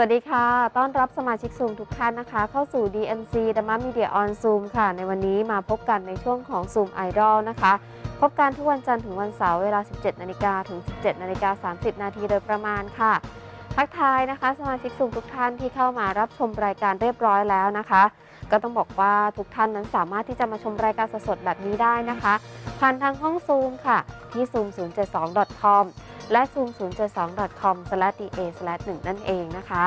สวัสดีค่ะ ต้อนรับสมาชิกซูมทุกท่านนะคะ เข้าสู่ DMC d h a m a Media on Zoom ค่ะ ในวันนี้มาพบกันในช่วงของ Zoom Idol นะคะ พบกันทุกวันจันทร์ถึงวันเสาร์เวลา 17 นาฬิกาถึง 17 นาฬิกา 30 นาทีโดยประมาณค่ะ ทักทายนะคะ สมาชิกซูมทุกท่านที่เข้ามารับชมรายการเรียบร้อยแล้วนะคะ ก็ต้องบอกว่าทุกท่านนั้นสามารถที่จะมาชมรายการสดๆแบบนี้ได้นะคะ ผ่านทางห้องซูมค่ะ ที่ zoom072.com และ zoom072.com/da/1 นั่นเองนะคะ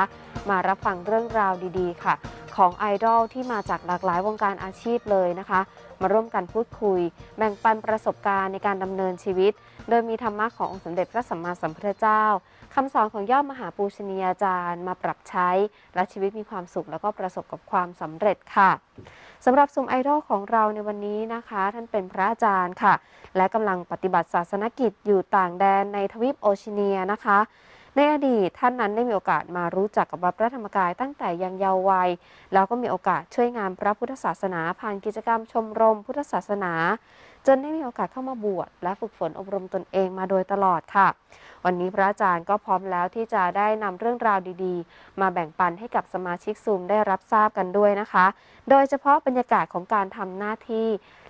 มารับฟังเรื่องราวดีๆ ค่ะ ของไอดอลที่มาจากหลากหลายวงการอาชีพเลยนะคะ มาร่วมกันพูดคุย แบ่งปันประสบการณ์ในการดำเนินชีวิต โดยมีธรรมะขององค์สมเด็จพระสัมมาสัมพุทธเจ้า คำสอนของย่อมหาปูชนียาจารย์มาปรับใช้ และชีวิตมีความสุขแล้วก็ประสบกับความสำเร็จค่ะสำหรับซุมไอดอลของเราในวันนี้นะคะ ท่านเป็นพระอาจารย์ค่ะ และกำลังปฏิบัติศาสนกิจอยู่ต่างแดนในทวีปโอชิเนียนะคะ ในอดีตท่านนั้นได้มีโอกาสมารู้จักกับวัดพระธรรมกายตั้งแต่ยังเยาว์วัย แล้วก็มีโอกาสช่วยงานพระพุทธศาสนาผ่านกิจกรรมชมรมพุทธศาสนา จนได้มีโอกาสเข้ามาบวชและฝึกฝนอบรมตนเองมาโดยตลอดค่ะ วันนี้พระอาจารย์ก็พร้อมแล้วที่จะได้นำเรื่องราวดีๆ มาแบ่งปันให้กับสมาชิกซูมได้รับทราบกันด้วยนะคะ โดยเฉพาะบรรยากาศของการทำหน้าที่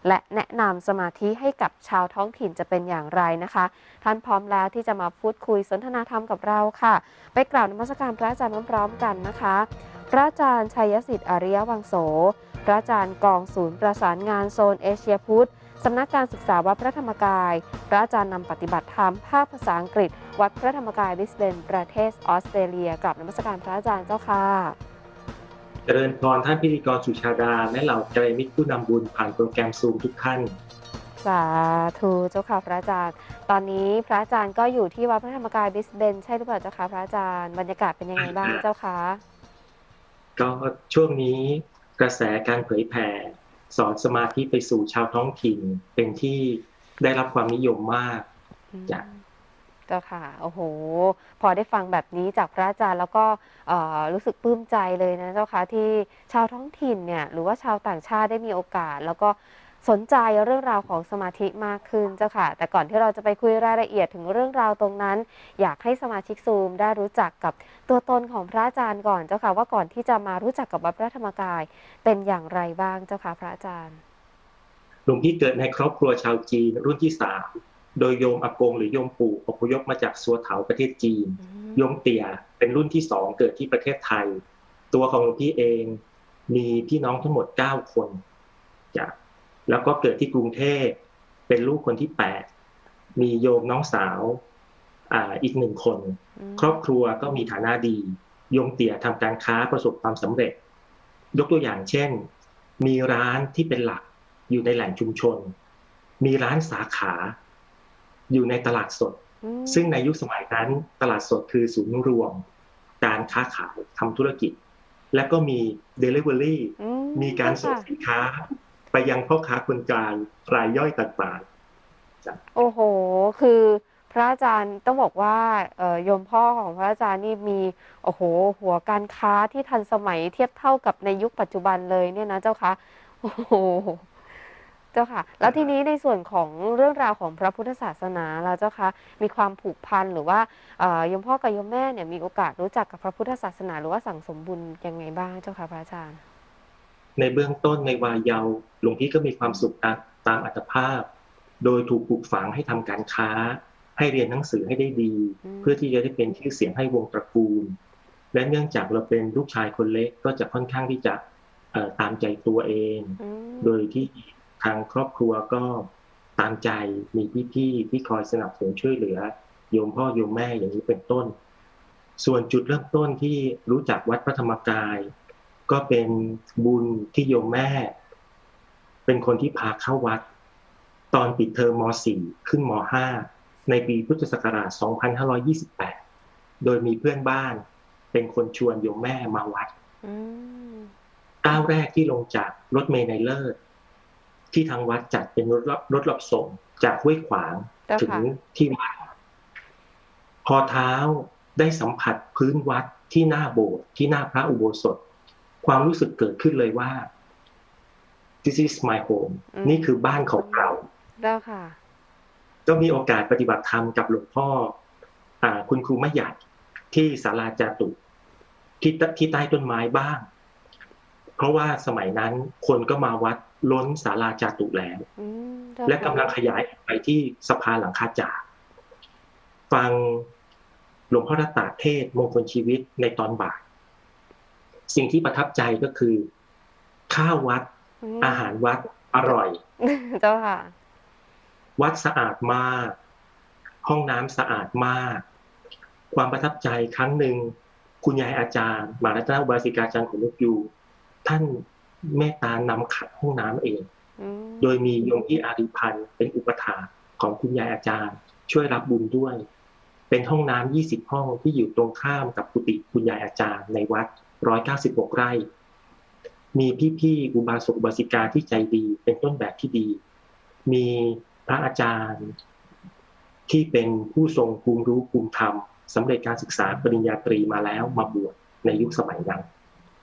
และแนะนำสมาธิให้กับชาวท้องถิ่นจะเป็นอย่างไรนะคะ ท่านพร้อมแล้วที่จะมาพูดคุยสนทนาธรรมกับเราค่ะ ไปกล่าวนมัสการพระอาจารย์พร้อมๆกันนะคะ พระอาจารย์ชัยสิทธิ์อริยวังโส พระอาจารย์กองศูนย์ประสานงานโซนเอเชียพุทธ สำนักการศึกษาวัดพระธรรมกาย พระอาจารย์นำปฏิบัติธรรมภาคภาษาอังกฤษ วัดพระธรรมกายบริสเบนประเทศออสเตรเลียกลับนมัสการพระอาจารย์เจ้าค่ะ เจริญพรท่านพิธีกรสุชาดา และเหล่าใจมิตรผู้นำบุญผ่านโปรแกรมซูมทุกท่านสาธุเจ้าค่ะพระอาจารย์ ตอนนี้พระอาจารย์ก็อยู่ที่วัดพระธรรมกายบริสเบนใช่หรือเปล่าเจ้าคะพระอาจารย์บรรยากาศเป็นยังไงบ้างเจ้าคะก็ช่วงนี้กระแสการเผยแผ่ สอนสมาธิไปสู่ชาวท้องถิ่นเป็นที่ได้รับความนิยมมากจ้ะเจ้าค่ะ โอ้โห พอได้ฟังแบบนี้จากพระอาจารย์แล้วก็เอ่อรู้สึกปลื้มใจเลยนะเจ้าค่ะที่ชาวท้องถิ่นเนี่ย หรือว่าชาวต่างชาติได้มีโอกาส แล้วก็ สนใจเรื่องราวของสมาธิมากขึ้นเจ้าค่ะ แต่ก่อนที่เราจะไปคุยรายละเอียดถึงเรื่องราวตรงนั้น อยากให้สมาชิกซูมได้รู้จักกับตัวตนของพระอาจารย์ก่อนเจ้าค่ะ ว่าก่อนที่จะมารู้จักกับวัดพระธรรมกาย เป็นอย่างไรบ้างเจ้าค่ะพระอาจารย์หลวงพี่เกิดในครอบครัวชาวจีนรุ่นที่สามโดยโยมอากงหรือโยมปู่อพยพมาจากสัวเถาประเทศจีน โยมเตี่ยเป็นรุ่นที่สองเกิดที่ประเทศไทย ตัวของหลวงพี่เอง มีพี่น้องทั้งหมดเก้าคนจ้ะ แล้วก็เกิดที่กรุงเทพเป็นลูกคนที่แปดมีโยมน้องสาวอ่าอีกหนึ่งคน ครอบครัวก็มีฐานะดี โยมเตี่ยทำการค้าประสบความสำเร็จ ยกตัวอย่างเช่น มีร้านที่เป็นหลักอยู่ในแหล่งชุมชน มีร้านสาขา อยู่ในตลาดสดอืมซึ่งในยุคสมัยนั้นตลาดสดคือศูนย์รวม การค้าขายทำธุรกิจ และก็มี Delivery อืมีการส่งค่ะสินค้า ไปยังพ่อค้าคนกลางรายย่อยต่างๆ โอ้โห คือพระอาจารย์ต้องบอกว่าโยมพ่อของพระอาจารย์นี่มีโอ้โห หัวการค้าที่ทันสมัยเทียบเท่ากับในยุคปัจจุบันเลยเนี่ยนะเจ้าคะโอ้โหเจ้าค่ะ แล้วทีนี้ในส่วนของเรื่องราวของพระพุทธศาสนาแล้วเจ้าคะมีความผูกพันหรือว่าโยมพ่อกับโยมแม่เนี่ยมีโอกาสรู้จักกับพระพุทธศาสนา หรือว่าสั่งสมบุญยังไงบ้างเจ้าค่ะพระอาจารย์ ในเบื้องต้นในวัยเยาว์หลวงพี่ก็มีความสุขตามตามอัตภาพ โดยถูกปลูกฝังให้ทำการค้า ให้เรียนหนังสือให้ได้ดีอืมเพื่อที่จะได้เป็นชื่อเสียงให้วงตระกูล และเนื่องจากเราเป็นลูกชายคนเล็กก็จะค่อนข้างที่จะเอ่อตามใจตัวเองอืมโดยที่ทางครอบครัวก็ตามใจมีพี่ๆที่คอยสนับสนุนช่วยเหลือ โยมพ่อโยมแม่อย่างนี้เป็นต้น ส่วนจุดเริ่มต้นที่รู้จักวัดพระธรรมกาย ก็เป็นบุญที่โยมแม่ เป็นคนที่พาเข้าวัด ตอนปิดเทอมม .4 ขึ้นม .5 ในปีพุทธศักราช 2528 โดยมีเพื่อนบ้าน เป็นคนชวนโยมแม่มาวัดอืมก้าวแรกที่ลงจากรถเมล์ในเลิศ ที่ทางวัดจัดเป็นรถรับรถรับส่งจากห้วยขวางเจ้าถึงค่ะที่วัดพอเท้าได้สัมผัสพื้นวัดที่หน้าโบสถ์ที่หน้าพระอุโบสถ ความรู้สึกเกิดขึ้นเลยว่า this is my home อืมนี่คือบ้านของเราเจ้าค่ะก็มีโอกาสปฏิบัติธรรมกับหลวงพ่ออ่าคุณครูไม่ใหญ่ที่ศาลาจาตุที่ตที่ใต้ต้นไม้บ้าง เพราะว่าสมัยนั้นคนก็มาวัดล้นศาลาจาตุแล้วอืมเจ้าและค่ะกำลังขยายออกไปที่สะพานหลังคาจากฟังหลวงพ่อรัตตาเทศน์มงคลชีวิตในตอนบ่าย สิ่งที่ประทับใจก็คือ ข้าววัดมอาหารวัดอร่อย เจ้าค่ะ วัดสะอาดมาก ห้องน้ำสะอาดมาก ความประทับใจครั้งหนึ่งคุณยายอาจารย์มหารัตนอุบาสิกาจารย์ของลูกยูท่านเมตตานำขัดห้องน้ำเองอืมโดยมีโยมพี่อาริพันธ์เป็นอุปถาของคุณยายอาจารย์ ช่วยรับบุญด้วย เป็นห้องน้ำ20ห้องที่อยู่ตรงข้ามกับกุฏิคุณยายอาจารย์ในวัด 196 ไร่ มีพี่ๆอุบาสกอุบาสิกาที่ใจดีเป็นต้นแบบที่ดี มีพระอาจารย์ ที่เป็นผู้ทรงภูมิรู้ภูมิธรรมสำเร็จการศึกษาปริญญาตรีมาแล้วมาบวชในยุคสมัยนั้น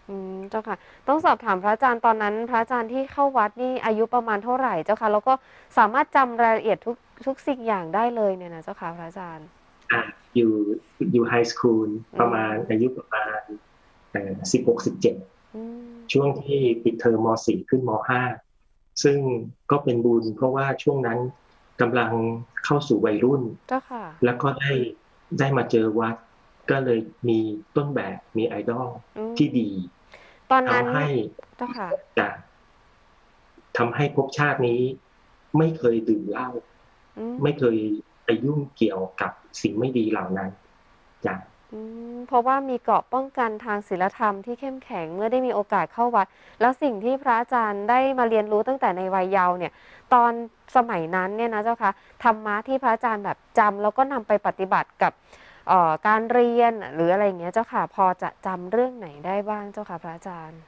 อืมเจ้าค่ะ ต้องสอบถามพระอาจารย์ตอนนั้น พระอาจารย์ที่เข้าวัดนี่อายุประมาณเท่าไหร่เจ้าค่ะ แล้วก็สามารถจำรายละเอียดทุกทุกสิ่งอย่างได้เลยเนี่ยนะเจ้าค่ะพระอาจารย์ อะอยู่อยู่ไฮสคูลประมาณอายุประมาณ สิบหกสิบเจ็ดอืมช่วงที่ปิดเทอมมสี่ขึ้นมห้าซึ่งก็เป็นบุญเพราะว่าช่วงนั้นกำลังเข้าสู่วัยรุ่นเจ้าค่ะแล้วก็ได้ได้มาเจอวัด ก็เลยมีต้นแบบมีไอดอลอืมที่ดี ตอนนั้นทำให้เจ้าค่ะจะทำให้ภพชาตินี้ ไม่เคยดื่มเหล้าอืมไม่เคยไปยุ่งเกี่ยวกับสิ่งไม่ดีเหล่านั้นจ้ะ อืมเพราะว่ามีเกราะป้องกันทางศีลธรรมที่เข้มแข็งเมื่อได้มีโอกาสเข้าวัด แล้วสิ่งที่พระอาจารย์ได้มาเรียนรู้ตั้งแต่ในวัยเยาว์เนี่ย ตอนสมัยนั้นเนี่ยนะเจ้าค่ะธรรมะที่พระอาจารย์แบบจำแล้วก็นำไปปฏิบัติกับเอ่อการเรียนหรืออะไรอย่างเงี้ยเจ้าค่ะ พอจะจำเรื่องไหนได้บ้างเจ้าค่ะ พระอาจารย์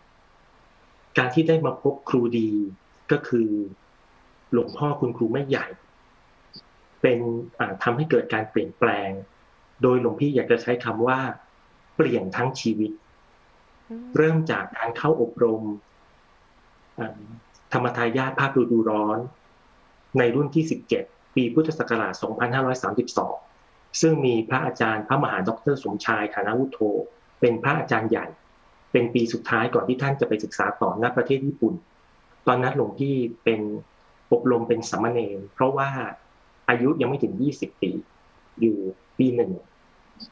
การที่ได้มาพบครูดีก็คือหลวงพ่อคุณครูไม่ใหญ่ เป็นอ่าทำให้เกิดการเปลี่ยนแปลง โดยหลวงพี่อยากจะใช้คำว่า เปลี่ยนทั้งชีวิตอืมเริ่มจากการเข้าอบรมอ่าธรรมทายาทภาคฤดูร้อน ในรุ่นที่ 17 ปีพุทธศักราช 2532 ซึ่งมีพระอาจารย์พระมหาดอกเตอรสมชายฐานาวุโธเป็นพระอาจารย์ใหญ่ เป็นปีสุดท้ายก่อนที่ท่านจะไปศึกษาต่อณประเทศญี่ปุ่น ตอนนั้นหลวงพี่เป็นอบรมเป็นสามเณรเพราะว่าอายุยังไม่ถึง 20 ปี อยู่ปีหนึ่ง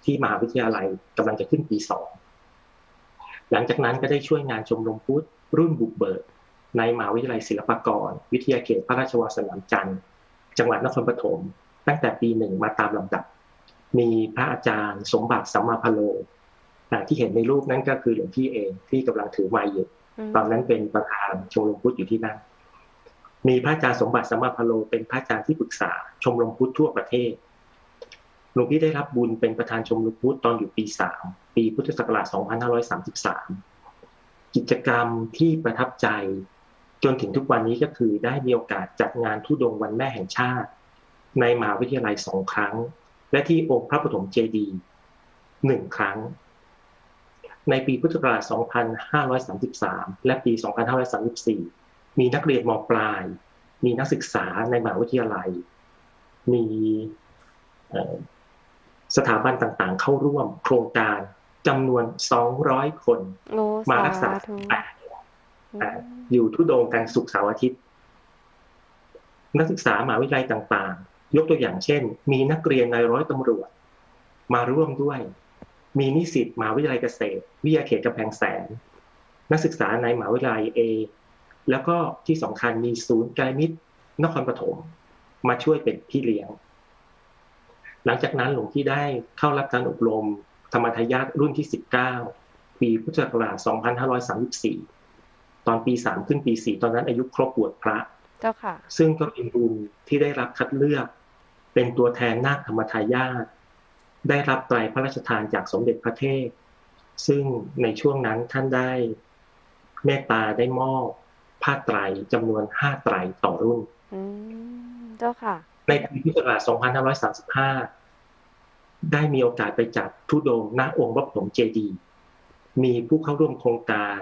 ที่มหาวิทยาลัยกำลังจะขึ้นปีสองหลังจากนั้นก็ได้ช่วยงานชมรมพุทธรุ่นบุกเบิกในมหาวิทยาลัยศิลปากร วิทยาเขตพระราชวังสนามจันทร์จังหวัดนครปฐมตั้งแต่ปีหนึ่งมาตามลำดับ มีพระอาจารย์สมบัติสัมมาพโลอ่าที่เห็นในรูปนั้นก็คือหลวงพี่เองที่กำลังถือไม้อยู่มตอนนั้นเป็นประธานชมรมพุทธอยู่ที่นั่นมีพระอาจารย์สมบัติสัมมาพโลเป็นพระอาจารย์ที่ปรึกษาชมรมพุทธทั่วประเทศ หลวงพี่ได้รับบุญเป็นประธานชมรมพุทธตอนอยู่ปีสามปีพุทธศักราช2533 กิจกรรมที่ประทับใจ จนถึงทุกวันนี้ก็คือได้มีโอกาสจัดงานทุดงวันแม่แห่งชาติ ในมหาวิทยาลัยสองครั้ง และที่องค์พระปฐมเจดีย์หนึ่งครั้ง ในปีพุทธศักราช 2533 และปี 2534 มีนักเรียนมปลาย มีนักศึกษาในมหาวิทยาลัย มี สถาบันต่างๆ เข้าร่วมโครงการจำนวน 200 คนโอ้มาสารักษาธุแปดอืมอยู่ทุดงค์กันศุกร์เสาร์อาทิตย์ นักศึกษามหาวิทยาลัยต่างๆ ยกตัวอย่างเช่น มีนักเรียนนายร้อยตำรวจ มาร่วมด้วย มีนิสิตมหาวิทยาลัยเกษตร วิทยาเขตกำแพงแสน นักศึกษาในมหาวิทยาลัยเอ แล้วก็ที่สำคัญมีศูนย์ไกลมิตรนครปฐมมาช่วยเป็นพี่เลี้ยง หลังจากนั้นหลวงพี่ได้เข้ารับการอบรมธรรมทายาทรุ่นที่ 19 ปีพุทธศักราช 2534 ตอนปี 3 ขึ้นปี 4 ตอนนั้นอายุครบบวชพระ เจ้าค่ะ ซึ่งก็เป็นบุญที่ได้รับคัดเลือก เป็นตัวแทนนาคธรรมทายาทได้รับไตรพระราชทานจากสมเด็จพระเทพ ซึ่งในช่วงนั้นท่านได้เมตตาได้มอบผ้าไตรจำนวนห้าไตรต่อรุ่น อืม เจ้าค่ะ ในปีพุทธศักราช 2535 ได้มีโอกาสไปจัดทุดงค์ณองค์พระปฐมเจดีย์มีผู้เข้าร่วมโครงการ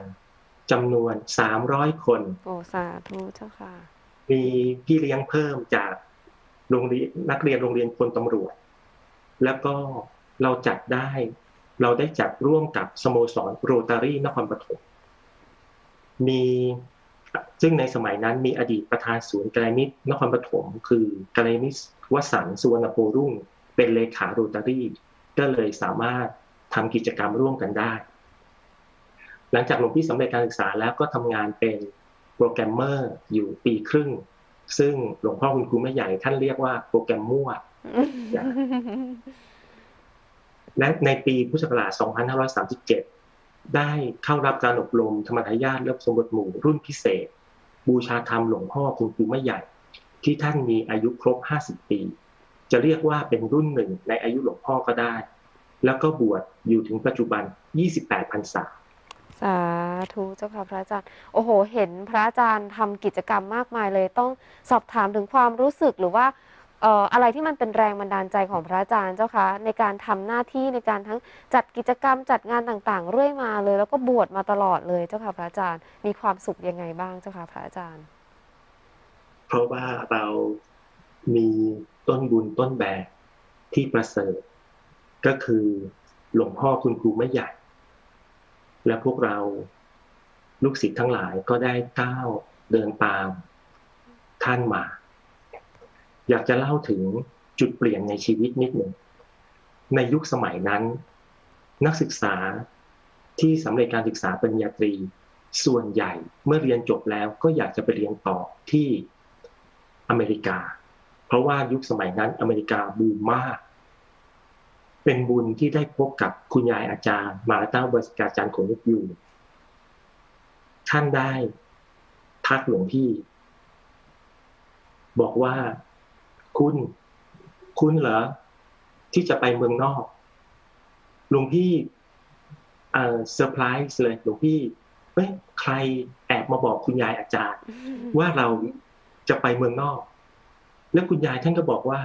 จำนวน300คน โอ้สาธุเจ้าค่ะ มีพี่เลี้ยงเพิ่มจากโรงเรียนนักเรียนโรงเรียนพลตำรวจ แล้วก็เราจัดได้ เราได้จัดร่วมกับสโมสรโรตารีนครปฐมมีซึ่งในสมัยนั้นมีอดีตประธานศูนย์กลนิตนครปฐม คือ กลนิตวสันต์สุวรรณโพรุ่ง เป็นเลขาโรตารีก็เลยสามารถทำกิจกรรมร่วมกันได้ หลังจากหลวงพี่สำเร็จการศึกษาแล้วก็ทำงานเป็นโปรแกรมเมอร์อยู่ปีครึ่ง ซึ่งหลวงพ่อคุณครูแม่ใหญ่ท่านเรียกว่าโปรแกรมมั่วและในปีพุทธศักราช 2537 ได้เข้ารับการอบรมธรรมทายาทเลิศสมบทหมู่รุ่นพิเศษ บูชาธรรมหลวงพ่อคุณครูไม่ใหญ่ ที่ท่านมีอายุครบ 50 ปี จะเรียกว่าเป็นรุ่นหนึ่งในอายุหลวงพ่อก็ได้ แล้วก็บวชอยู่ถึงปัจจุบัน 28พรรษา สาธุเจ้าค่ะพระอาจารย์ โอ้โห เห็นพระอาจารย์ทำกิจกรรมมากมายเลย ต้องสอบถามถึงความรู้สึกหรือว่าเอ่ออะไรที่มันเป็นแรงบันดาลใจของพระอาจารย์เจ้าคะในการทำหน้าที่ในการทั้งจัดกิจกรรมจัดงานต่างๆ เรื่อยมาเลย แล้วก็บวชมาตลอดเลยเจ้าค่ะพระอาจารย์มีความสุขยังไงบ้างเจ้าค่ะพระอาจารย์ เพราะว่าเรามี ต้นบุญต้นแบบที่ประเสริฐ ก็คือหลวงพ่อคุณครูไม่ใหญ่ และพวกเราลูกศิษย์ทั้งหลายก็ได้ก้าวเดินตามท่านมา อยากจะเล่าถึงจุดเปลี่ยนในชีวิตนิดหนึ่ง ในยุคสมัยนั้น นักศึกษาที่สำเร็จการศึกษาปริญญาตรีส่วนใหญ่เมื่อเรียนจบแล้วก็อยากจะไปเรียนต่อที่อเมริกา เพราะว่ายุคสมัยนั้นอเมริกาบูมมาก เป็นบุญที่ได้พบกับคุณยายอาจารย์ มาต้าบริกาอาจารย์ของยุคยูท่านได้ทักหลวงพี่ บอกว่าคุณ คุณเหรอ ที่จะไปเมืองนอกหลวงพี่เอ่อเซอร์ไพรส์เลยหลวงพี่เฮ้ยใครแอบมาบอกคุณยายอาจารย์ ว่าเราจะไปเมืองนอก แล้วคุณยายท่านก็บอกว่า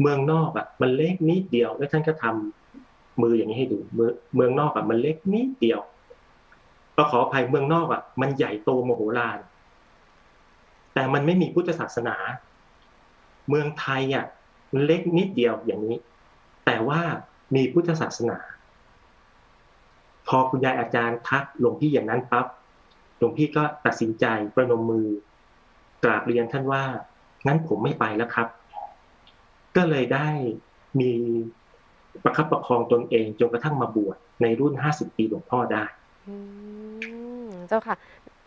เมืองนอกอะ มันเล็กนิดเดียว แล้วท่านก็ทำมืออย่างนี้ให้ดูเมืองเมืองนอกอะมันเล็กนิดเดียวก็ขออภัยเมืองนอกอะ มันใหญ่โตโมโหฬารแต่มันไม่มีพุทธศาสนา เมืองไทยอะมันเล็กนิดเดียวอย่างนี้ แต่ว่ามีพุทธศาสนา พอคุณยายอาจารย์ทักหลวงพี่อย่างนั้นปั๊บหลวงพี่ก็ตัดสินใจประนมมือกราบเรียนท่านว่า งั้นผมไม่ไปแล้วครับ ก็เลยได้มีประคับประคองตนเองจนกระทั่งมาบวชในรุ่น50ปีหลวงพ่อได้เจ้าค่ะ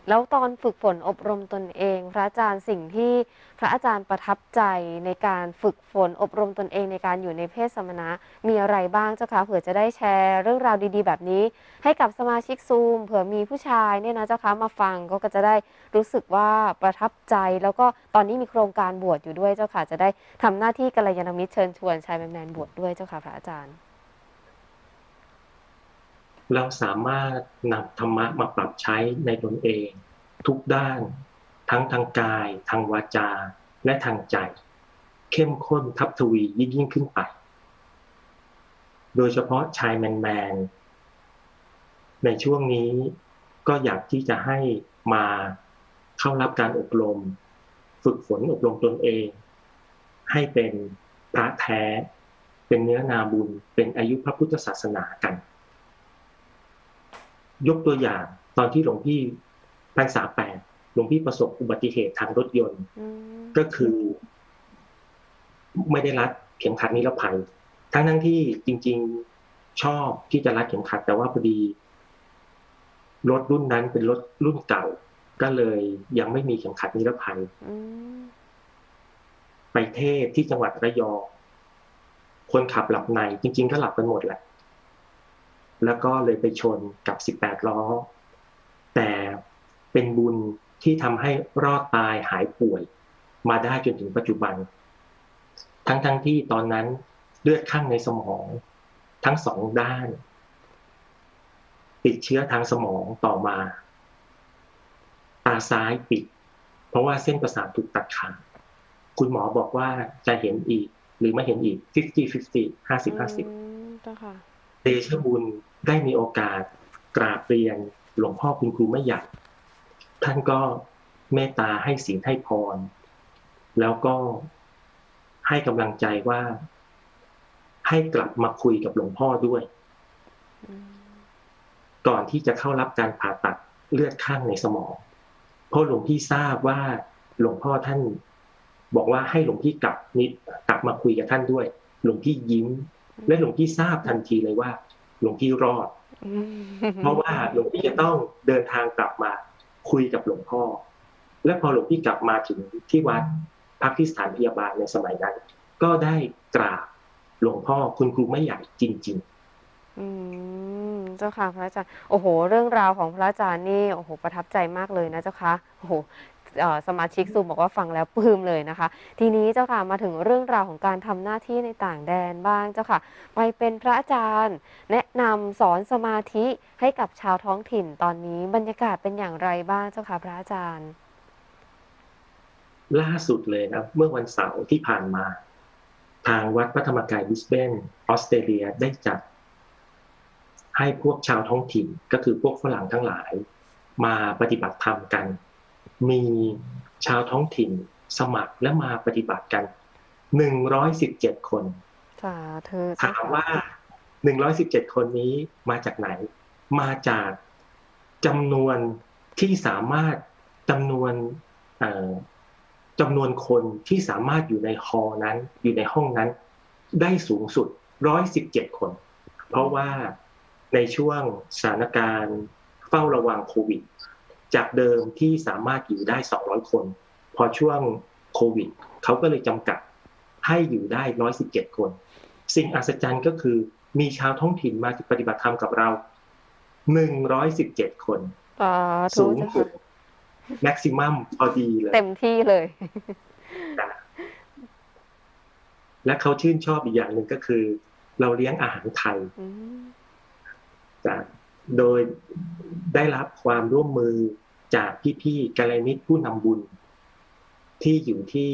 แล้วตอนฝึกฝนอบรมตนเอง พระอาจารย์สิ่งที่พระอาจารย์ประทับใจในการฝึกฝนอบรมตนเองในการอยู่ในเพศสมณะ มีอะไรบ้างเจ้าคะเผื่อจะได้แชร์เรื่องราวดีๆ แบบนี้ ให้กับสมาชิกซูม เผื่อมีผู้ชายเนี่ยนะเจ้าคะมาฟังก็จะได้รู้สึกว่าประทับใจ แล้วก็ตอนนี้มีโครงการบวชอยู่ด้วยเจ้าค่ะจะได้ทำหน้าที่กัลยาณมิตรเชิญชวนชายแมนๆบวชด้วยเจ้าค่ะพระอาจารย์ เราสามารถนำธรรมะมาปรับใช้ในตนเอง ทุกด้าน ทั้งทางกาย ทางวาจา และทางใจ เข้มข้นทับทวียิ่งยิ่งขึ้นไป โดยเฉพาะชายแมนแมนในช่วงนี้ก็อยากที่จะให้มาเข้ารับการอบรม ฝึกฝนอบรมตนเอง ให้เป็นพระแท้ เป็นเนื้อนาบุญ เป็นอายุพระพุทธศาสนากัน ยกตัวอย่างตอนที่หลวงพี่พรรษาแปดหลวงพี่ประสบอุบัติเหตุทางรถยนต์อืมก็คือ ไม่ได้รัดเข็มขัดนิรภัย ทั้งทั้งๆที่จริง ๆชอบที่จะรัดเข็มขัด แต่ว่าพอดีรถรุ่นนั้นเป็นรถรุ่นเก่า ก็เลยยังไม่มีเข็มขัดนิรภัยอืมไปเทศที่จังหวัดระยองคนขับหลับใน จริง ๆ ก็หลับกันหมดแหละ แล้วก็เลยไปชนกับ 18 ล้อ แต่เป็นบุญที่ทำให้รอดตายหายป่วย มาได้จนถึงปัจจุบัน ทั้งๆทที่ตอนนั้นเลือดข้างในสมอง ทั้งสองด้าน ติดเชื้อทางสมองต่อมาตาซ้ายปิด เพราะว่าเส้นประสาทถูกตัดขาดคุณหมอบอกว่าจะเห็นอีก หรือไม่เห็นอีก 50 50 50 50อืมเจ้าค่ะเดชะบุญ ได้มีโอกาสกราบเรียนหลวงพ่อคุณครูไม่ใหญ่ท่านก็เมตตาให้ศีลให้พร แล้วก็ให้กำลังใจว่า ให้กลับมาคุยกับหลวงพ่อด้วย ก่อนที่จะเข้ารับการผ่าตัดเลือดข้างในสมอง เพราะหลวงพี่ทราบว่าหลวงพ่อท่าน บอกว่าให้หลวงพี่กลับนิดกลับมาคุยกับท่านด้วย หลวงพี่ยิ้ม และหลวงพี่ทราบทันทีเลยว่า ลวงพี่รอดอืมเพราะว่าหลวงพี่จะต้องเดินทางกลับมาคุยกับหลวงพ่อ และพอหลวงพี่กลับมาถึงที่วัดพักที่สถานพยาบาลในสมัยนั้น ก็ได้กราบหลวงพ่อคุณครูไม่ใหญ่จริงอืมเจ้าค่ะพระอาจารย์โอ้โห เรื่องราวของพระอาจารย์นี่โอ้โหประทับใจมากเลยนะเจ้าค่ะโอ้โหเอ่อ สมาชิกซูมบอกว่าฟังแล้วปลื้มเลยนะคะ ทีนี้เจ้าค่ะมาถึงเรื่องราวของการทำหน้าที่ในต่างแดนบ้างเจ้าค่ะ ไปเป็นพระอาจารย์ แนะนำสอนสมาธิให้กับชาวท้องถิ่นตอนนี้บรรยากาศเป็นอย่างไรบ้างเจ้าค่ะ พระอาจารย์ ล่าสุดเลยนะเมื่อวันเสาร์ที่ผ่านมา ทางวัดพระธรรมกายบิสเบนออสเตรเลียได้จัด ให้พวกชาวท้องถิ่นก็คือพวกฝรั่งทั้งหลาย มาปฏิบัติธรรมกัน มีชาวท้องถิ่นสมัครและมาปฏิบัติกัน117คนสาธุเจ้าถามค่ะว่า117คนนี้มาจากไหน มาจากจำนวนที่สามารถจำนวนเอ่อจำนวนคนที่สามารถอยู่ในฮอลล์นั้น อยู่ในห้องนั้น ได้สูงสุด117คน เพราะว่าในช่วงสถานการณ์เฝ้าระวังโควิด จากเดิมที่สามารถอยู่ได้ 200 คน พอช่วงโควิดเขาก็เลยจำกัดให้อยู่ได้ 117 คน สิ่งอัศจรรย์ก็คือมีชาวท้องถิ่นมาปฏิบัติธรรมกับเรา 117 คนสาธุสูงเจ้าสุค่ะดแม็กซิมัมพอดีเลย เต็มที่เลย และเขาชื่นชอบอีกอย่างหนึ่งก็คือ เราเลี้ยงอาหารไทยอืมจากโดยได้รับความร่วมมือ จากพี่ๆกัลยาณมิตรผู้นำบุญ ที่อยู่ที่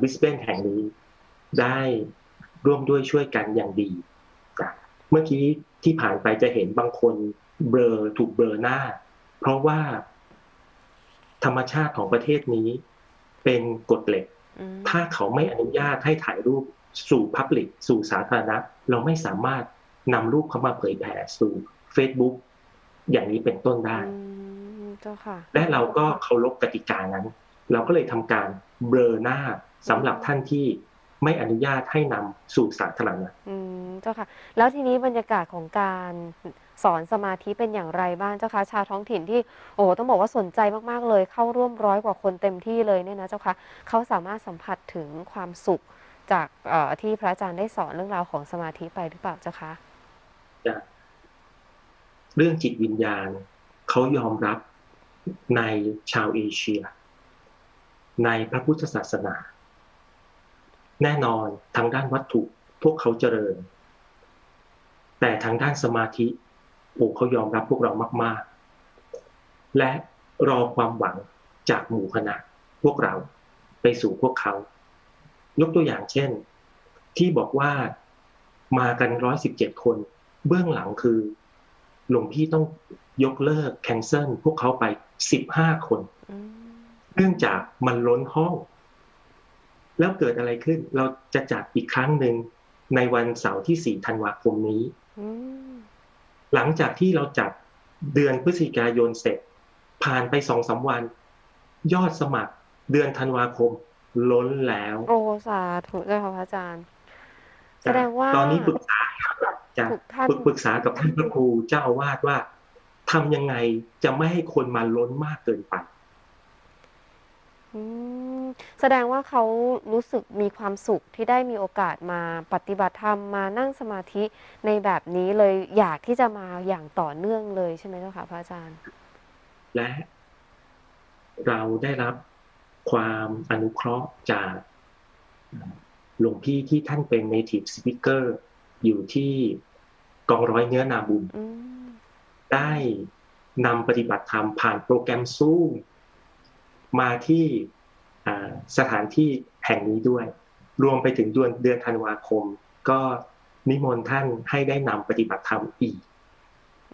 บิสเบนแห่งนี้ได้ร่วมด้วยช่วยกันอย่างดีจ้ะเมื่อกี้ที่ผ่านไปจะเห็นบางคนเบลอถูกเบลอหน้า เพราะว่าธรรมชาติของประเทศนี้เป็นกฎเหล็กอืมถ้าเขาไม่อนุญาตให้ถ่ายรูปสู่พับลิกสู่สาธารณะ เราไม่สามารถนำรูปเขามาเผยแผ่สู่ Facebook อย่างนี้เป็นต้นได้อืมเจ้าค่ะ และเราก็เคารพกติกานั้น เราก็เลยทำการเบลอหน้าสำหรับท่านที่ไม่อนุญาตให้นำสู่สาธารณะอืมเจ้าค่ะ แล้วทีนี้บรรยากาศของการสอนสมาธิเป็นอย่างไรบ้างเจ้าคะชาวท้องถิ่นที่โอ้ต้องบอกว่าสนใจมากๆเลย เข้าร่วมร้อยกว่าคนเต็มที่เลยเนี่ยนะเจ้าค่ะเขาสามารถสัมผัสถึงความสุขจากเอ่อที่พระอาจารย์ได้สอนเรื่องราวของสมาธิไปหรือเปล่าเจ้าคะเรื่องจิตวิญญาณเขายอมรับ ในชาวเอเชีย ในพระพุทธศาสนา แน่นอนทางด้านวัตถุพวกเขาเจริญ แต่ทางด้านสมาธิโอ้เขายอมรับพวกเรามาก ๆ และรอความหวังจากหมู่คณะพวกเราไปสู่พวกเขา ยกตัวอย่างเช่น ที่บอกว่ามากันร้อยสิบเจ็ดคน เบื้องหลังคือ หลวงพี่ต้องยกเลิกแคนเซิลพวกเขาไป สิบห้าคนอืมเนื่องจากมันล้นห้อง แล้วเกิดอะไรขึ้น เราจะจัดอีกครั้งหนึ่งในวันเสาร์ที่4ธันวาคมนี้อืมหลังจากที่เราจัดเดือนพฤศจิกายนเสร็จ ผ่านไปสองสาวัน ยอดสมัครเดือนธันวาคม ล้นแล้ว โอ้สาธุเจ้าค่ะพระอาจารย์แสดงว่าตอนนี้ปรึกษากับจะทุกท่านปรึกษากับท่านพระครูเจ้าอาวาสว่า ทำยังไงจะไม่ให้คนมาล้นมากเกินไปอืมแสดงว่าเขารู้สึกมีความสุขที่ได้มีโอกาสมาปฏิบัติธรรมมานั่งสมาธิในแบบนี้เลยอยากที่จะมาอย่างต่อเนื่องเลยใช่ไหมเจ้าค่ะพระอาจารย์ และเราได้รับความอนุเคราะห์จากหลวงพี่ที่ท่านเป็น native speaker อยู่ที่กองร้อยเนื้อนาบุญอืม ได้นำปฏิบัติธรรมผ่านโปรแกรมซูมมาที่สถานที่แห่งนี้ด้วย รวมไปถึงเดือนเดือนธันวาคม ก็นิมนต์ท่านให้ได้นำปฏิบัติธรรมอีก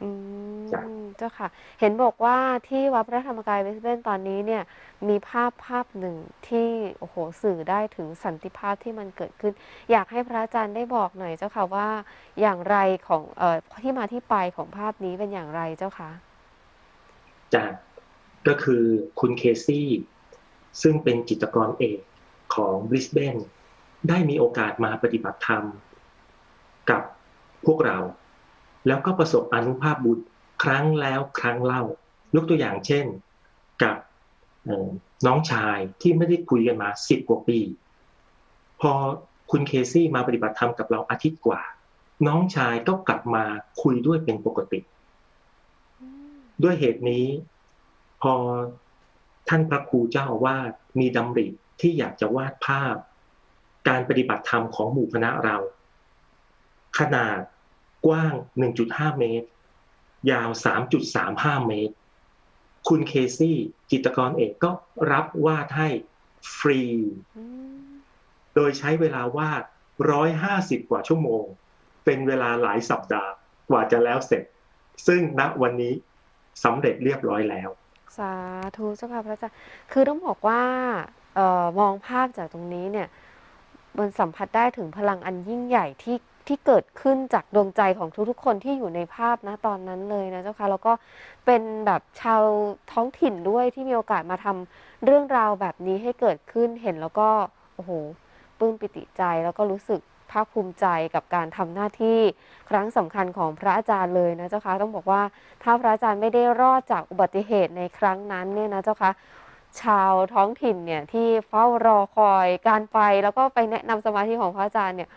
อืมจ้ะเจ้าค่ะ เห็นบอกว่าที่วัดพระธรรมกายเวสเบนตอนนี้เนี่ย มีภาพภาพหนึ่งที่โอ้โหสื่อได้ถึงสันติภาพที่มันเกิดขึ้น อยากให้พระอาจารย์ได้บอกหน่อยเจ้าค่ะว่าอย่างไรของเอ่อที่มาที่ไปของภาพนี้เป็นอย่างไรเจ้าค่ะจากก็คือคุณเคซี่ ซึ่งเป็นจิตรกรเอกของบริสเบนได้มีโอกาสมาปฏิบัติธรรมกับพวกเรา แล้วก็ประสบอนุภาพบุญครั้งแล้วครั้งเล่ายกตัวอย่างเช่น กับน้องชายที่ไม่ได้คุยกันมาสิบกว่าปี พอคุณเคซี่มาปฏิบัติธรรมกับเราอาทิตย์กว่า น้องชายก็กลับมาคุยด้วยเป็นปกติ ด้วยเหตุนี้ พอท่านพระครูเจ้าอาวามีดำริที่อยากจะวาดภาพ การปฏิบัติธรรมของหมู่คณะเรา ขนาด กว้าง 1.5 เมตร ยาว 3.35 เมตร คุณเคซี่จิตรกรเอกก็รับวาดให้ฟรีอืมโดยใช้เวลาวาด 150 กว่าชั่วโมง เป็นเวลาหลายสัปดาห์กว่าจะแล้วเสร็จ ซึ่งณวันนี้สำเร็จเรียบร้อยแล้ว สาธุเจ้าค่ะพระอาจารย์ คือต้องบอกว่าเอ่อมองภาพจากตรงนี้เนี่ย มันสัมผัสได้ถึงพลังอันยิ่งใหญ่ที่ ที่เกิดขึ้นจากดวงใจของทุกๆคนที่อยู่ในภาพนะตอนนั้นเลยนะเจ้าค่ะแล้วก็เป็นแบบชาวท้องถิ่นด้วยที่มีโอกาสมาทำเรื่องราวแบบนี้ให้เกิดขึ้นเห็นแล้วก็โอ้โหปลื้มปิติใจแล้วก็รู้สึกภาคภูมิใจกับการทำหน้าที่ครั้งสำคัญของพระอาจารย์เลยนะเจ้าคะต้องบอกว่าถ้าพระอาจารย์ไม่ได้รอดจากอุบัติเหตุในครั้งนั้นเนี่ยนะเจ้าคะชาวท้องถิ่นเนี่ยที่เฝ้ารอคอยการไปแล้วก็ไปแนะนำสมาธิของพระอาจารย์เนี่ย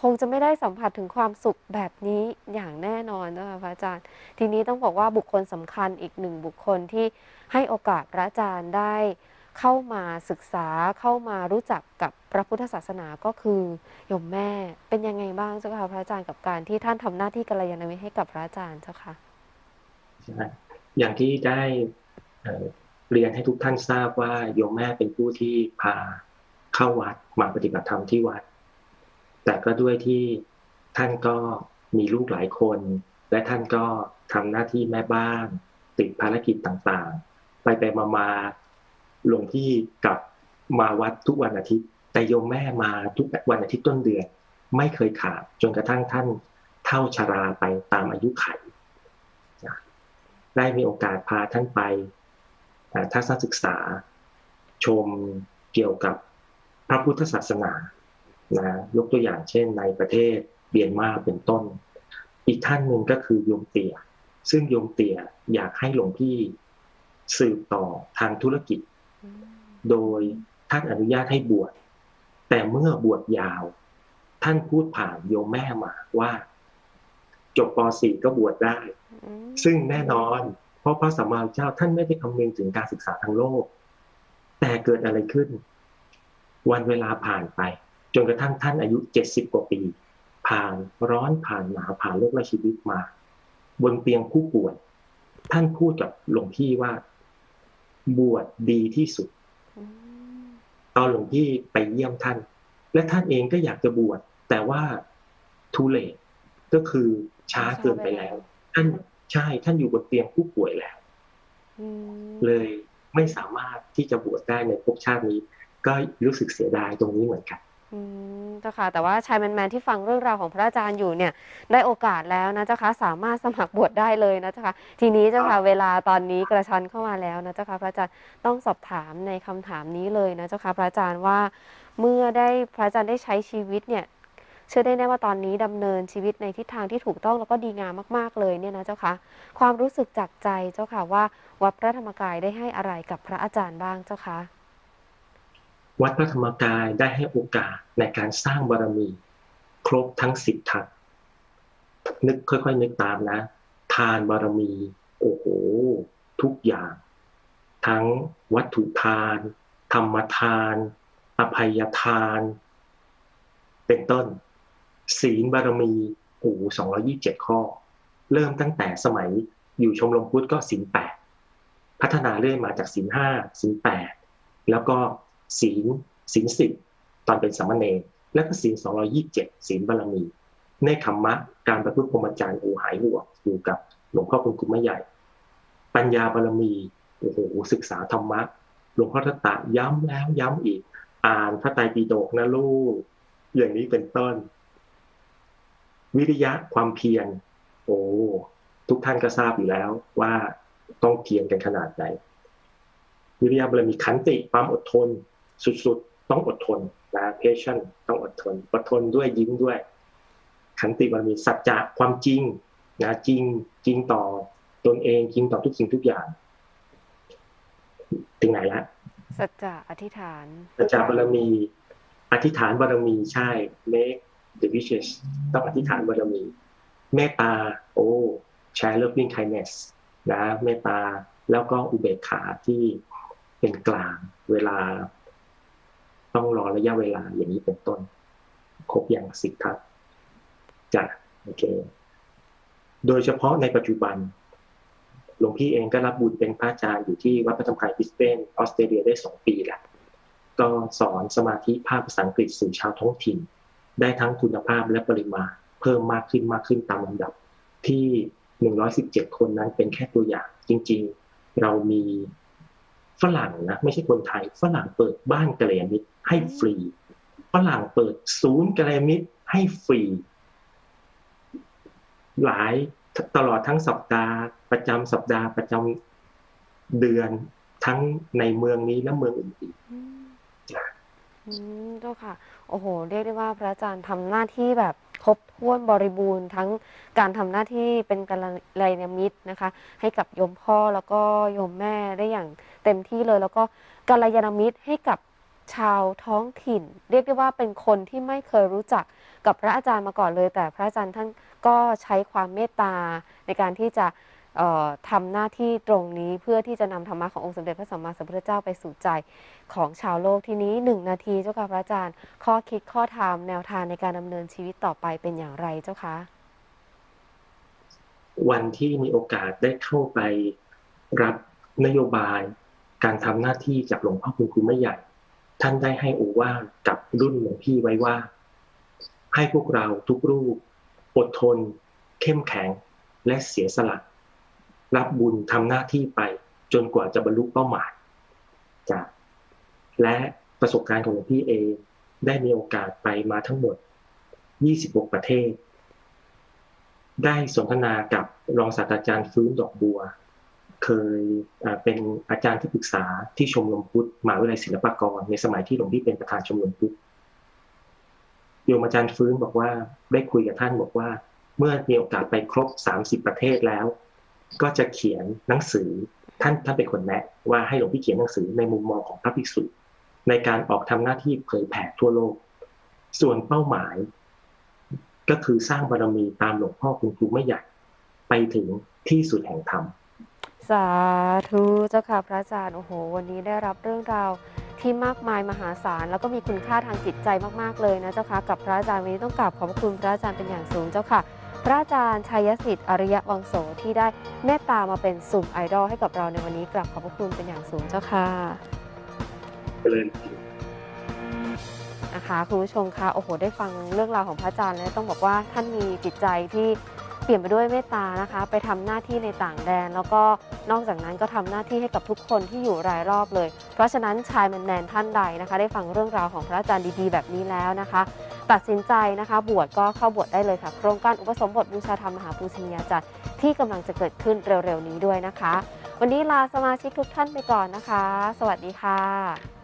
คงจะไม่ได้สัมผัสถึงความสุขแบบนี้อย่างแน่นอนนะคะพระอาจารย์ ทีนี้ต้องบอกว่าบุคคลสำคัญอีกหนึ่งบุคคลที่ให้โอกาสพระอาจารย์ได้เข้ามาศึกษาเข้ามารู้จักกับพระพุทธศาสนาก็คือโยมแม่เป็นยังไงบ้างเจ้าค่ะพระอาจารย์กับการที่ท่านทำหน้าที่กัลยาณมิตรให้กับพระอาจารย์เจ้าค่ะอย่างที่ได้เอ่อเรียนให้ทุกท่านทราบว่าโยมแม่เป็นผู้ที่พาเข้าวัดมาปฏิบัติธรรมที่วัด แต่ก็ด้วยที่ท่านก็มีลูกหลายคน และท่านก็ทำหน้าที่แม่บ้าน ติดภารกิจต่างๆ ไปไปมามาหลวงพี่กลับมาวัดทุกวันอาทิตย์ แต่โยมแม่มาทุกวันอาทิตย์ต้นเดือน ไม่เคยขาดจนกระทั่งท่านเท่าชราไปตามอายุไข ได้มีโอกาสพาท่านไปทัศนศึกษาชมเกี่ยวกับพระพุทธศาสนา นะยกตัวอย่างเช่นในประเทศเบียนมาเป็นต้น อีกท่านหนึ่งก็คือโยมเตี่ยซึ่งโยมเตี่ยอยากให้หลวงพี่สืบต่อทางธุรกิจ โดยท่านอนุญาตให้บวชแต่เมื่อบวชยาว ท่านพูดผ่านโยมแม่มาว่า จบป .4 ก็บวชได้ ซึ่งแน่นอน เพราะพระสัมมาสัมพุทธเจ้าท่านไม่ได้คำนึงถึงการศึกษาทางโลก แต่เกิดอะไรขึ้น วันเวลาผ่านไป จนกระทั่งท่านอายุเจ็ดสิบกว่าปี ผ่านร้อนผ่านหนาวผ่านโลกและชีวิตมา บนเตียงผู้ป่วยท่านพูดกับหลวงพี่ว่า บวชดีที่สุด ตอนหลวงพี่ไปเยี่ยมท่าน และท่านเองก็อยากจะบวชแต่ว่าทูเลก็คือช้าเกินไปแล้ว ท่านใช่ท่านอยู่บนเตียงผู้ป่วยแล้วเลยไม่สามารถที่จะบวชได้ในภพชาตินี้ ก็รู้สึกเสียดายตรงนี้เหมือนกัน อืมเจ้าค่ะ แต่ว่าชายแมนแมนที่ฟังเรื่องราวของพระอาจารย์อยู่เนี่ย ได้โอกาสแล้วนะเจ้าค่ะสามารถสมัครบวชได้เลยนะเจ้าค่ะทีนี้เจ้าค่ะเวลาตอนนี้กระชันเข้ามาแล้วนะเจ้าค่ะพระอาจารย์ต้องสอบถามในคำถามนี้เลยนะเจ้าค่ะพระอาจารย์ว่า เมื่อได้พระอาจารย์ได้ใช้ชีวิตเนี่ย เชื่อได้แน่ว่าตอนนี้ดำเนินชีวิตในทิศทางที่ถูกต้องแล้วก็ดีงามมากๆเลยเนี่ยนะเจ้าค่ะความรู้สึกจากใจเจ้าค่ะว่าวัดพระธรรมกายได้ให้อะไรกับพระอาจารย์บ้างเจ้าค่ะ วัดพระธรรมกายได้ให้โอกาสในการสร้างบารมี ครบทั้งสิบทัศนึกค่อยๆนึกตามนะ ทานบารมี โอ้โห ทุกอย่าง ทั้งวัตถุทาน ธรรมทาน อภัยทาน เป็นต้น ศีลบารมีโอ้สองร้อยี่สิบเจ็ดข้อ เริ่มตั้งแต่สมัยอยู่ชมรมพุทธก็ศีลแปดพัฒนาเรื่อยมาจากศีลห้าศีลแปดแล้วก็ ศีลศีลสิบตอนเป็นสามเณรแล้วก็ศีลสองร้อยี่สิบเจ็ดศีลบารมีในคขมมะการประพฤติพรหมจรรย์อูหายห่วงอยู่กับหลวงพ่อคุณคุณไม่ใหญ่ ปัญญาบารมีโอ้โหศึกษาธรรมะหลวงพ่อทัตตะย้ำแล้วย้ำอีก อ่านพระไตรปิฎกนะลูก อย่างนี้เป็นต้น วิริยะความเพียรโอ้ทุกท่านก็ทราบอยู่แล้วว่าต้องเพียรกันขนาดไหนวิริยะบารมีขันติความอดทน สุดๆ ต้องอดทนนะ patient ต้องอดทน อดทนด้วยยิ้มด้วย ขันติบารมีสัจจะความจริงนะจริงจริงต่อตนเองจริงต่อทุกสิ่งทุกอย่าง ถึงไหนละสัจจะอธิษฐานสัจจะบารมี อธิษฐานบารมีใช่ make the wishes ต้องอธิษฐานบารมีเมตตาโอ้ share loving kindness นะเมตตาแล้วก็อุเบกขาที่เป็นกลางเวลา ต้องรอระยะเวลาอย่างนี้เป็นต้น ครบอย่างสิบทัศน์จ้ะโอเค โดยเฉพาะในปัจจุบันหลวงพี่เองก็รับบุญเป็นพระอาจารย์อยู่ที่วัดพระธรรมกายบริสเบนออสเตรเลียได้สองปีแล้วก็สอนสมาธิภาคภาษาอังกฤษสู่ชาวท้องถิ่น ได้ทั้งคุณภาพและปริมาณเพิ่มมากขึ้นมากขึ้นตามลำดับที่ 117 คนนั้นเป็นแค่ตัวอย่างจริง ๆ เรามี ฝรั่งนะไม่ใช่คนไทย ฝรั่งเปิดบ้านกระเลมิตรให้ฟรีฝรั่งเปิดศูนย์กระเลมิตรให้ฟรี หลายตลอดทั้งสัปดาห์ ประจำสัปดาห์ประจำเดือนทั้งในเมืองนี้และเมืองอื่นอืมจ้ะอืมเจ้าค่ะ โอ้โห เรียกได้ว่าพระอาจารย์ทำหน้าที่แบบครบถ้วนบริบูรณ์ทั้งการทำหน้าที่เป็นกัลยาณมิตรนะคะ ให้กับโยมพ่อแล้วก็โยมแม่ได้อย่าง เต็มที่เลย แล้วก็กัลยาณมิตรให้กับชาวท้องถิ่น เรียกได้ว่าเป็นคนที่ไม่เคยรู้จักกับพระอาจารย์มาก่อนเลย แต่พระอาจารย์ท่านก็ใช้ความเมตตาในการที่จะเอ่อทำหน้าที่ตรงนี้เพื่อที่จะนำธรรมะขององค์สมเด็จพระสัมมาสัมพุทธเจ้าไปสู่ใจของชาวโลกทีนี้หนึ่งนาทีเจ้าค่ะพระอาจารย์ ข้อคิดข้อธรรมแนวทางในการดำเนินชีวิตต่อไปเป็นอย่างไรเจ้าคะวันที่มีโอกาสได้เข้าไปรับนโยบาย การทำหน้าที่จากหลวงพ่อคุณครูไม่ใหญ่ ท่านได้ให้โอวากับรุ่นหลวงพี่ไว้ว่า ให้พวกเราทุกรูป อดทน เข้มแข็ง และเสียสละ รับบุญทำหน้าที่ไป จนกว่าจะบรรลุเป้าหมายจ้ะและประสบการณ์ของหลวงพี่เองได้มีโอกาสไปมาทั้งหมด 26 ประเทศ ได้สนทนากับรองศาสตราจารย์ฟื้นดอกบัว เคยเป็นอาจารย์ที่ปรึกษาที่ชมรมพุทธมหาวิทยาลัยศิลปากร ในสมัยที่หลวงพี่เป็นประธานชมรมพุทธโยมอาจารย์ฟื้นบอกว่าได้คุยกับท่านบอกว่า เมื่อมีโอกาสไปครบ30ประเทศแล้ว ก็จะเขียนหนังสือท่านท่านเป็นคนแนะว่าให้หลวงพี่เขียนหนังสือในมุมมองของพระภิกษุในการออกทำหน้าที่เผยแผ่ทั่วโลก ส่วนเป้าหมาย ก็คือสร้างบารมีตามหลวงพ่อคุณครูไม่ใหญ่ไปถึงที่สุดแห่งธรรม สาธุเจ้าค่ะพระอาจารย์โอ้โห วันนี้ได้รับเรื่องราวที่มากมายมหาศาล แล้วก็มีคุณค่าทางจิตใจมากๆเลยนะเจ้าค่ะกับพระอาจารย์วันนี้ต้องกราบขอบพระคุณพระอาจารย์เป็นอย่างสูงเจ้าค่ะ พระอาจารย์ชัยสิทธิ์อริยวังโสที่ได้เมตตามาเป็นสุ่มไอดอลให้กับเราในวันนี้กราบขอบพระคุณเป็นอย่างสูงเจ้าค่ะเจริญจริงนะคะคุณผู้ชมคะโอ้โห ได้ฟังเรื่องราวของพระอาจารย์แล้วต้องบอกว่าท่านมีจิตใจที่ เปลี่ยนไปด้วยเมตตานะคะ ไปทำหน้าที่ในต่างแดน แล้วก็นอกจากนั้นก็ทำหน้าที่ให้กับทุกคนที่อยู่รายรอบเลย เพราะฉะนั้นชายแมนๆท่านใดนะคะ ได้ฟังเรื่องราวของพระอาจารย์ดีๆ แบบนี้แล้วนะคะ ตัดสินใจนะคะ บวชก็เข้าบวชได้เลยค่ะ โครงการอุปสมบทบูชาธรรมมหาปูชนียาจารย์ที่กำลังจะเกิดขึ้นเร็วๆนี้ด้วยนะคะ วันนี้ลาสมาชิกทุกท่านไปก่อนนะคะ สวัสดีค่ะ